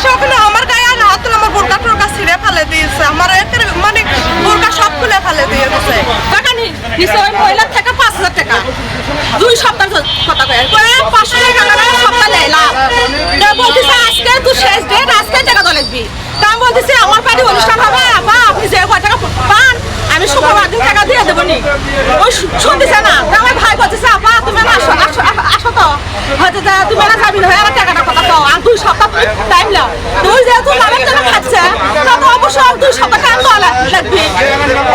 আসে ওখানে আমার গায়ে আর হাত আমার বোরকা টোরকা ছিঁড়ে ফেলে দিয়েছে। আমার মানে বোরকা সব খুলে ফেলে দিয়ে টাকা নি নিচে ওই মহিলার থেকে পাঁচ হাজার টাকা। দুই সপ্তাহ কথা কয়ে। পাঁচশো টাকা সপ্তাহ লাভ। বলতেছে, আজকে তুই শেষ ডেট, আজকে টাকা তো দিবি। তা আমি বলতেছি, আমার বাড়ি অনুষ্ঠান হবে, বা আপনি যে কয় টাকা পান, আমি শুক্রবার দিন টাকা দিয়ে দেবো নি। ওই শুনতেছে না। অবশ্যই দুই সপ্তাহ টাইম দেওয়া লাগ- লাগবে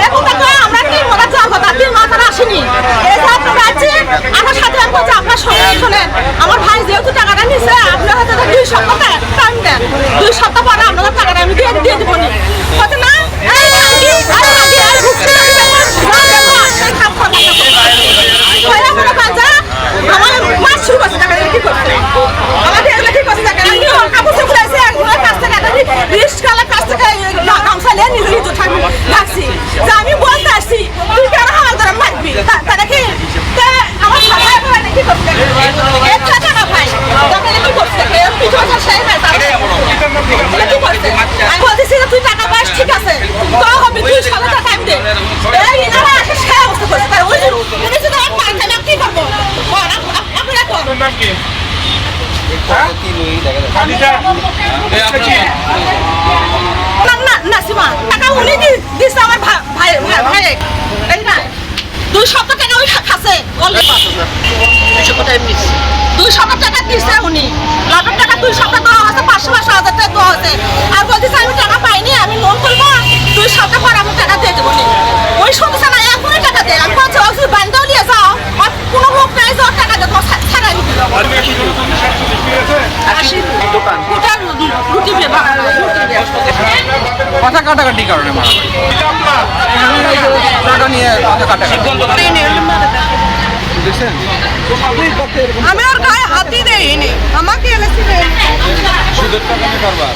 এখন দেখো আমরা কি মনে যাওয়ার কথা তিন মাস আর আসেনি এই যে আপনারা আছে আমার সাথে আমি বলছি আপনার শোনেন শোনেন আমার ভাই যেহেতু টাকাটা নিছে আপনার হাতে তো দুই সপ্তাহ টাইম দেন দুই সপ্তাহ পরে আপনাদের টাকাটা আমি দিয়ে দিয়ে দেবো নি হয়তো না এই আগে, এই আগে, এই ভুগতে থাকবে, না দেবো, সেই খাপ খাবে। হয়ে মনে করেন যে আমার মাস শুরু করছে টাকা দিয়ে কি করছে আমাকে এগুলো কি করছে টাকা আমি ওর কাপড় চোপড় আছে একজনের কাছ থেকে একটা রিস্কালার কাছ থেকে গামছা নিয়ে নিজে নিজে থাকবি থাকছি যে আমি বলতে আসছি তুই কেন আমার দ্বারা মারবি তা- তাহলে কি তা আমার সাথে এখন কি করছে একটা টাকা ভাই তখন কি করছে এর পিছু আছে সেই ভাই তাহলে কি করছে আমি বলতেছি যে তুই টাকা পাস ঠিক আছে তো হবে তুই সালে টাইম দে এই ইনারা আসে সেই অবস্থা করছে তাই ওই শুধু এক কি করব আপনারা না না সীমা টাকা উনি দি- দিছে আমার ভা- ভাই ভাই ভাই এই না দুই সপ্তাহ টাকা ওই খাচ্ছে অলরেডি দুই সপ্তাহ টাকা দিছে উনি। লাখের টাকা দুই সপ্তাহ দেওয়া হয়েছে পাঁচশো পাঁচশো হাজার টাকা দেওয়া হয়েছে। আর বলতেছে আমি টাকা পাইনি আমি লোন করব দুই সপ্তাহ পর আমি টাকা দিয়ে দেবো নি। ওই শুনছে না এখনই টাকা দেয় আমি বলছি ওই বান্ধব নিয়ে যাও। আর কোনো নাই যাওয়ার টাকা ছাড়াই দিবে। বিয়ে কথা কাটাকাটি কারণে মারা টাকা নিয়ে কথা কাটাকাটি দেখছেন? আমি ওর গায়ে হাতই দেইনি আমাকে এলাছি সুদের টাকা নিয়ে কারবার